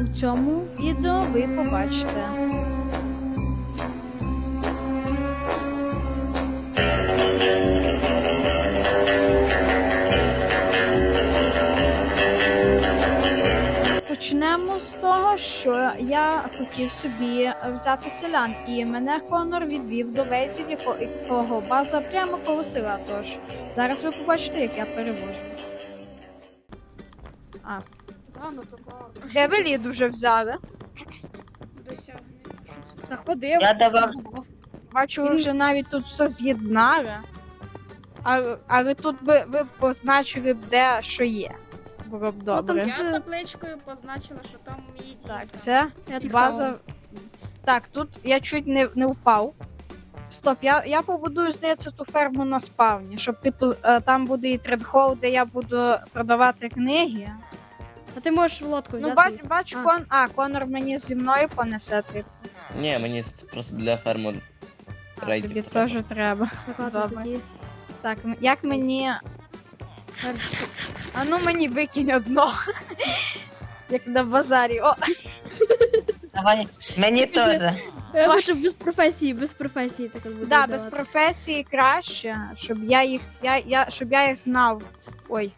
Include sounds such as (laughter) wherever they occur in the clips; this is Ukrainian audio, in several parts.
У цьому відео ви побачите. Почнемо з того, що я хотів собі взяти селян, і мене Конор відвів до везів, яко- якого база прямо коло села. Тож зараз ви побачите, як я перевожу. А, Рано такого. Гевелід уже взяли. Досягнення. Що це? Заходив. Я давав. Бачу, ви вже навіть тут все з'єднали. Але, але тут би ви позначили б де що є. Було б добре. Ну, Я табличкою позначила, що там мій Так, це база. Так, тут я чуть не, не впав. Стоп, я, я побудую, здається, ту ферму на спавні, щоб типу е, там буде і трейдхол, де я буду продавати книги. А ти можеш в лодку Ну, бач, бач, А. кон. А, Конор мені зі мною понесе типу. Ні, мені це просто для ферму рейдів тобі треба. теж треба. Викладати Добре. тоді. Так, м- як мені. А ну мені викинь одно. Як на базарі. О, Давай. Мені теж. Я хочу без професії, без професії так от буду да, без професії краще, щоб я їх. Я, я, щоб я їх знав. Ой.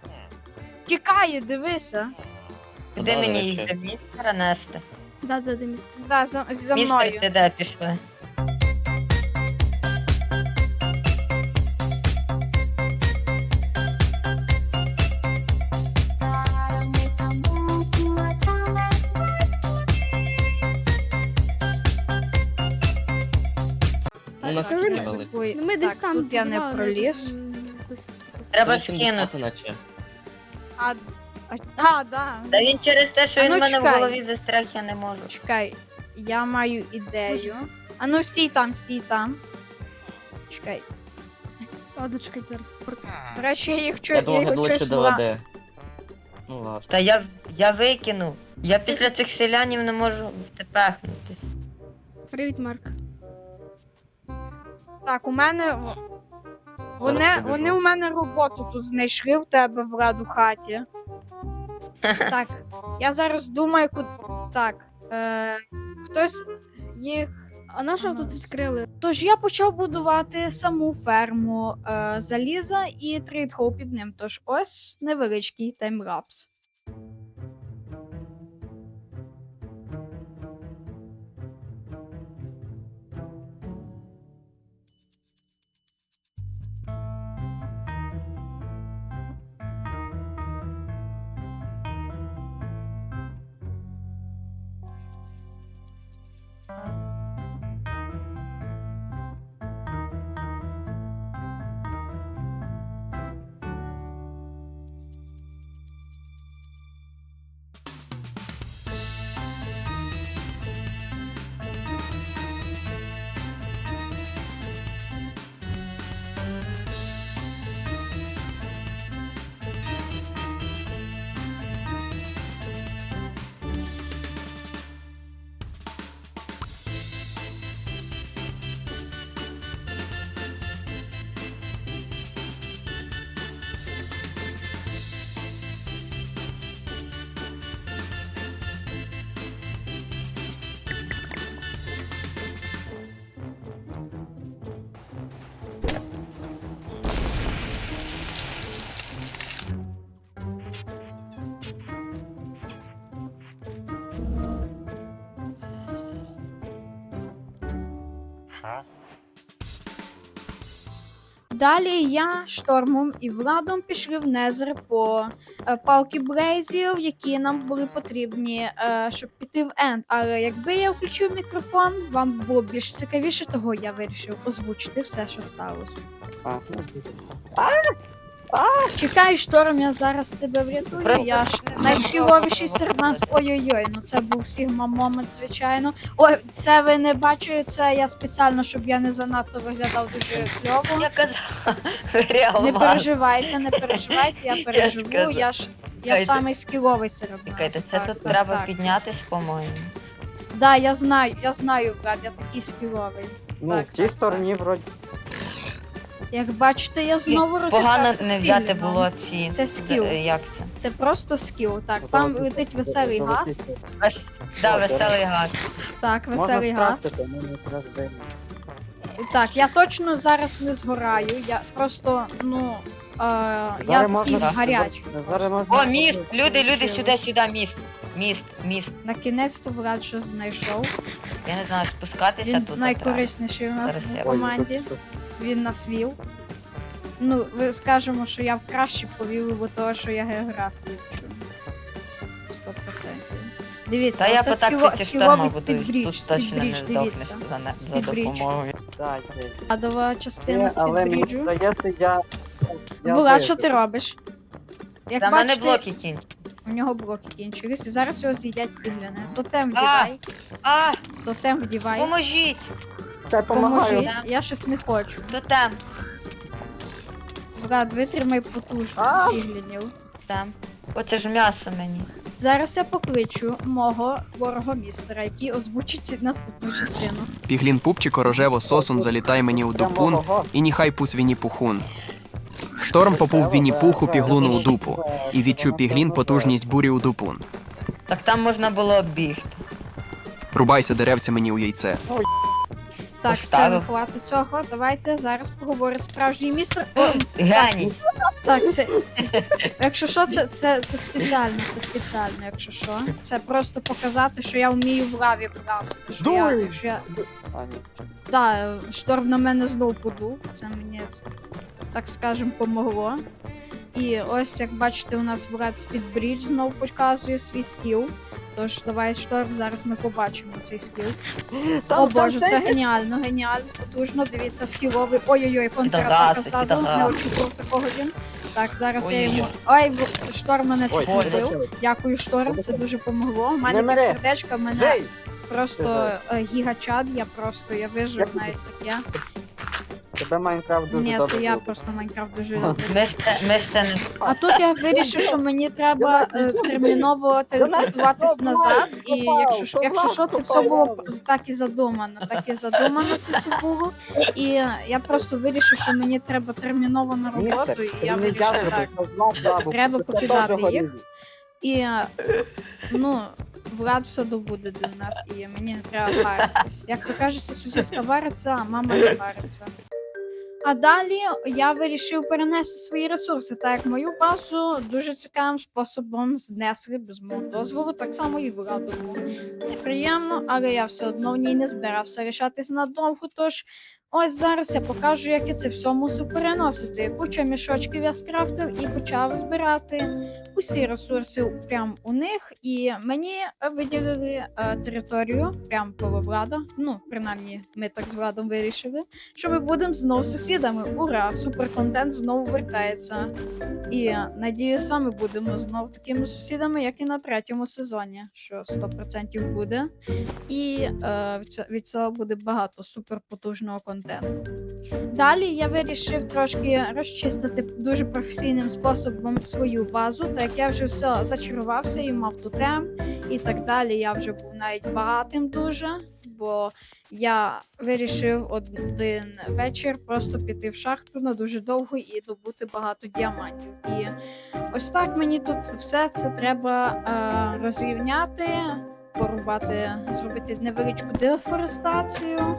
Тікає, дивися. Куди Добре, мені їх до містера нести? Да, да, да, місце. Да, за, за Містер, мною. ти де пішли? У нас скинули. Ну ми десь так, там тут я не проліз. м. Треба 170 скинути. наче. А, а, а, да. Та він через те, що А він ну, в мене в чекай. голові застряг, я не можу. Чекай, я маю ідею. А ну стій там, стій там. Чекай. Ладно, чекай зараз. До речі, я їх чу, Я я думав, його до вла... води. Ну ладно. Та я, я викинув. Я після цих селянів не можу втепехнутись. Привіт, Марк. Так, у мене. Вони, побіжу. вони у мене роботу тут знайшли в тебе в раду хаті. Так, я зараз думаю, куди. Так. Е... Хтось їх. А на що тут відкрили? Тож я почав будувати саму ферму е, заліза і трейдхол під ним. Тож ось невеличкий таймлапс. Bye. Далі я штормом і владом пішли в Незер по е, палки Блейзів, які нам були потрібні, е, щоб піти в Енд. Але якби я включив мікрофон, вам було більш цікавіше, того я вирішив озвучити все, що сталося. Чекай, шторм, я зараз тебе врятую. Я ж найскіловіший серед нас. Ой-ой-ой, ну це був Сігма момент, звичайно. Ой, це ви не бачили, це я спеціально, щоб я не занадто виглядав дуже кльово. Я казав, Не переживайте, не переживайте, я переживу. Я ж я Чекайте. самий скіловий серед нас. Чекайте, це Так, тут так, треба так. піднятись, по-моєму. Да, я знаю, я знаю, брат, я такий скіловий. Ну, Так, в цій так, стороні вроді. Як бачите, я знову Погано розібрався з не взяти було ці. Це скіл. Як це? Це просто скіл. Так, там летить веселий газ. Да, веселий газ. Так, веселий газ. Так, я точно зараз не згораю. Я просто, ну. Е, я такий гарячий. О, міст! Люди, люди, сюди, сюди, міст. Міст, міст. На кінець-то Влад щось знайшов. Я не знаю, спускатися Він тут. найкорисніший у нас Зараз в команді. Він нас вів. Ну, ви скажемо, що я краще повів, бо того, що я географію вчу. 100%. Дивіться, Та я це по скіло, тактиці скіловий спідбріч, спідбріч, дивіться. за, Спідбріч. Так. Адова частина Ні, Але мені спідбріджу. здається, я... я Влад, що ти робиш? Як в мене бачите, блоки кінь. у нього блоки кінчились, і зараз його з'їдять пігляни. Тотем А! вдівай, А, тотем вдівай. поможіть! Та помагаю. Поможіть, я щось не хочу. Тотем. Влад, витримай А! піглянів. Там. Оце ж м'ясо мені. Зараз я покличу мого хворого містера, який озвучить наступну частину. Піглін пупчико рожево сосун залітай мені у дупун, і ніхай пус Вінні Пухун. Шторм попув Вінні Пуху піглуну у дупу, і відчув піглін потужність бурі у дупун. Так там можна було оббігти. Рубайся деревця мені у яйце. Так, це не Поставив. хватить цього. Давайте зараз поговорить справжній містер. О, так, це. Якщо що, це, це, це спеціально, це спеціально, якщо що. Це просто показати, що я вмію в лаві плавати. Що я, Дуй! що я, А, ні. да, шторм на мене знов подув. Це мені, так скажем, помогло. І ось, як бачите, у нас Влад Спідбрідж знов показує свій скіл. Тож давай шторм, зараз ми побачимо цей скіл. Там- О там боже, це цей- геніально, геніально, потужно. Дивіться, скіловий. Ой-ой-ой, контратака підарас. Не очікував такого він. Так, зараз я Ой-ой-ой. йому. Ой, в- шторм мене Ой, не. Дякую, шторм, це дуже помогло. У мене Не мере. сердечка, в мене Жей! просто е, гігачад, я просто я вижив Як навіть таке. Тебе Майнкрафт дуже Ні, добре це я просто Майнкрафт дуже люблю. Ми ж ми ж не А тут я вирішив, що мені треба е, терміново телепортуватись назад, і якщо що- якщо що, це все було так і задумано. Так і задумано це все було. І я просто вирішив, що мені треба терміново на роботу, і я вирішив так. Треба покидати їх. І е, ну, Влад все добуде для нас, і мені не треба паритись. Як то кажеться, сусідська вариться, а мама не париться. А далі я вирішив перенести свої ресурси, так як мою базу дуже цікавим способом знесли без мого дозволу, так само і владу. Неприємно, але я все одно в ній не збирався рішатись надовго. Тож ось зараз я покажу, як я це все мусив переносити. Куча мішочків я скрафтив і почав збирати усі ресурси прямо у них, і мені виділили е, територію прямо коло влада. Ну, принаймні, ми так з владом вирішили, що ми будемо знов сусідами. Ура! Суперконтент знову вертається. І е, надіюся, ми будемо знов такими сусідами, як і на третьому сезоні, що 100% буде. І е, від цього буде багато суперпотужного контенту. Далі я вирішив трошки розчистити дуже професійним способом свою базу, так як я вже все зачарувався і мав тотем і так далі. Я вже був навіть багатим дуже, бо я вирішив один вечір просто піти в шахту на дуже довго і добути багато діамантів. І ось так мені тут все це треба е, розрівняти, порубати, зробити невеличку дефорестацію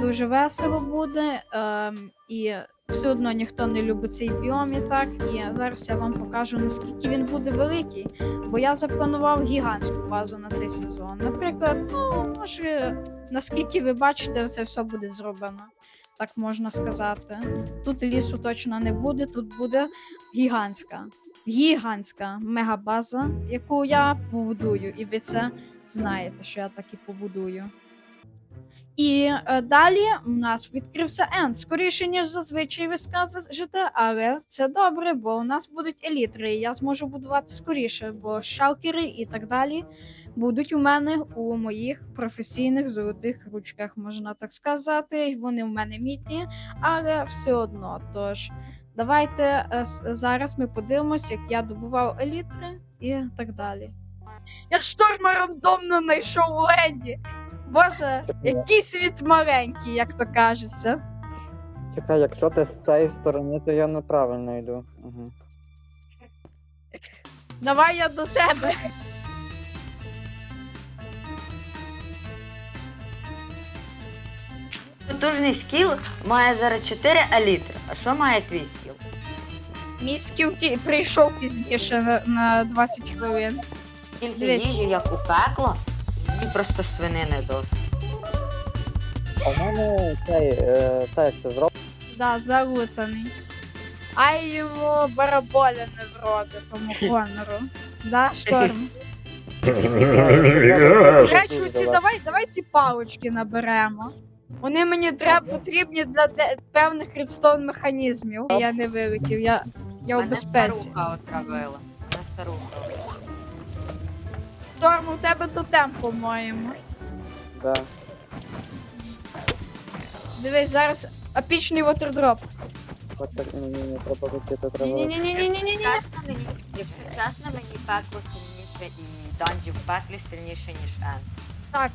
дуже весело буде. Ем, і все одно ніхто не любить цей біом і так. І зараз я вам покажу, наскільки він буде великий. Бо я запланував гігантську базу на цей сезон. Наприклад, ну, може, наскільки ви бачите, це все буде зроблено. Так можна сказати. Тут лісу точно не буде, тут буде гігантська, гігантська мегабаза, яку я побудую. І ви це знаєте, що я так і побудую. І е, далі у нас відкрився енд. Скоріше, ніж зазвичай ви скажете, але це добре, бо у нас будуть елітри, і я зможу будувати скоріше, бо шалкери і так далі будуть у мене у моїх професійних золотих ручках, можна так сказати. Вони в мене мідні, але все одно. Тож, давайте е, зараз ми подивимось, як я добував елітри і так далі. Я шторма рандомно знайшов леді. Боже, який світ маленький, як то кажеться. Чекай, якщо ти з цієї сторони, то я неправильно йду. Угу. Давай я до тебе. Потужний скіл має зараз 4 елітри. А що має твій скіл? Мій скіл ті- прийшов пізніше на- на 20 хвилин. Тільки Дивись. їжі, як у пекло, і просто свинини досить. А в мене цей, е, це як це зробив. Да, залутаний. А йому бараболя не вроде тому (laughs) Конору. Да, шторм. Речі, ці, давай, давай ці палочки наберемо. Вони мені треба потрібні для де- певних редстоун механізмів. Я не вилетів, я, я у Мене безпеці. старуха отравила. Мене старуха. Шторм, у тебе тотем, по-моєму. Да. Дивись, зараз епічний вотердроп. От так, ні, ні, ні, треба летіти, треба. Ні-ні-ні-ні-ні-ні. Чесно, мені, якщо чесно, мені пекло сильніше і данжі в пеклі сильніше, ніж Ен. Так.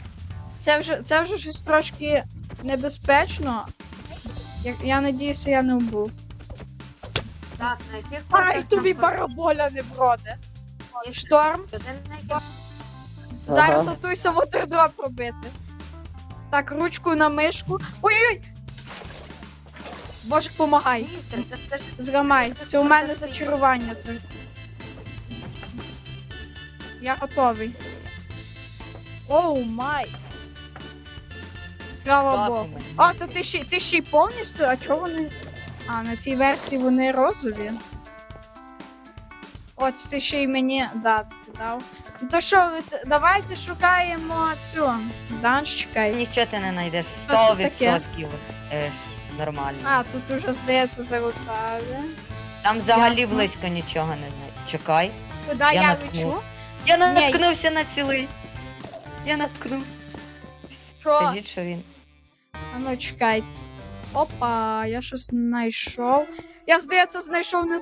Це вже, це вже щось трошки небезпечно. Я, я надіюся, я не вбув. Так, на яких Ай, тобі бараболя не вроде. Шторм, Один на яких зараз готуйся вотердроп робити. Так, ручку на мишку. Ой-ой! Боже, помагай. Зламай. Це у мене зачарування. Це. Я готовий. Оу май. Слава Богу. А, то ти ще, ти ще й повністю? А чого вони. А, на цій версії вони розові. От ти ще й мені да, це дав. Ну то що, давайте шукаємо цю. Данж чекай. Нічого ти не знайдеш. Що це 100% таке? е, нормально. А, тут уже здається залутали. Там взагалі ясно. близько нічого не знаю. Чекай. Куди я, наткнув. лечу? Я Ні. наткнувся на цілий. Я наткнув. Що? Скажіть, що він. А ну чекай. Опа, я щось знайшов. Я, здається, знайшов не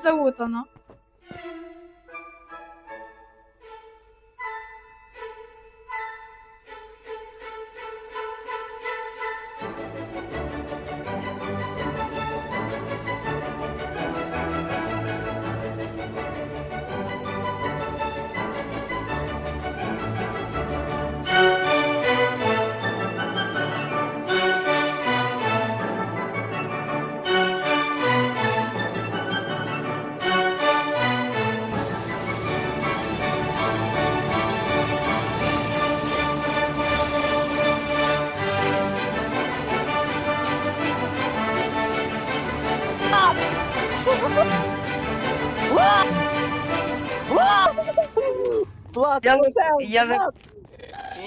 Влад, Я- тотем, я ви- Влад!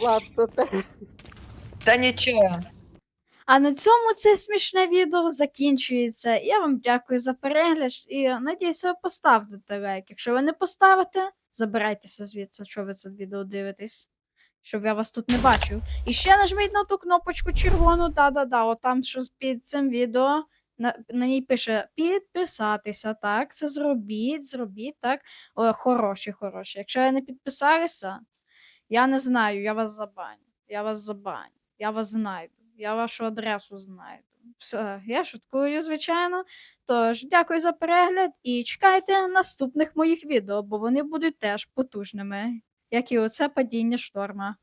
Влад, тотем. Та нічого. А на цьому це смішне відео закінчується. Я вам дякую за перегляд і надіюся, ви поставите лайк. Якщо ви не поставите, забирайтеся звідси, що ви це відео дивитесь. Щоб я вас тут не бачив. І ще нажміть на ту кнопочку червону, да-да-да, от там що під цим відео. На, на ній пише підписатися, так, це зробіть, зробіть, так. О, хороші, хороші. Якщо ви не підписалися, я не знаю, я вас забаню. Я вас забаню. Я вас знайду. Я вашу адресу знайду. Все, я шуткую, звичайно. Тож, дякую за перегляд і чекайте наступних моїх відео, бо вони будуть теж потужними, як і оце падіння шторма.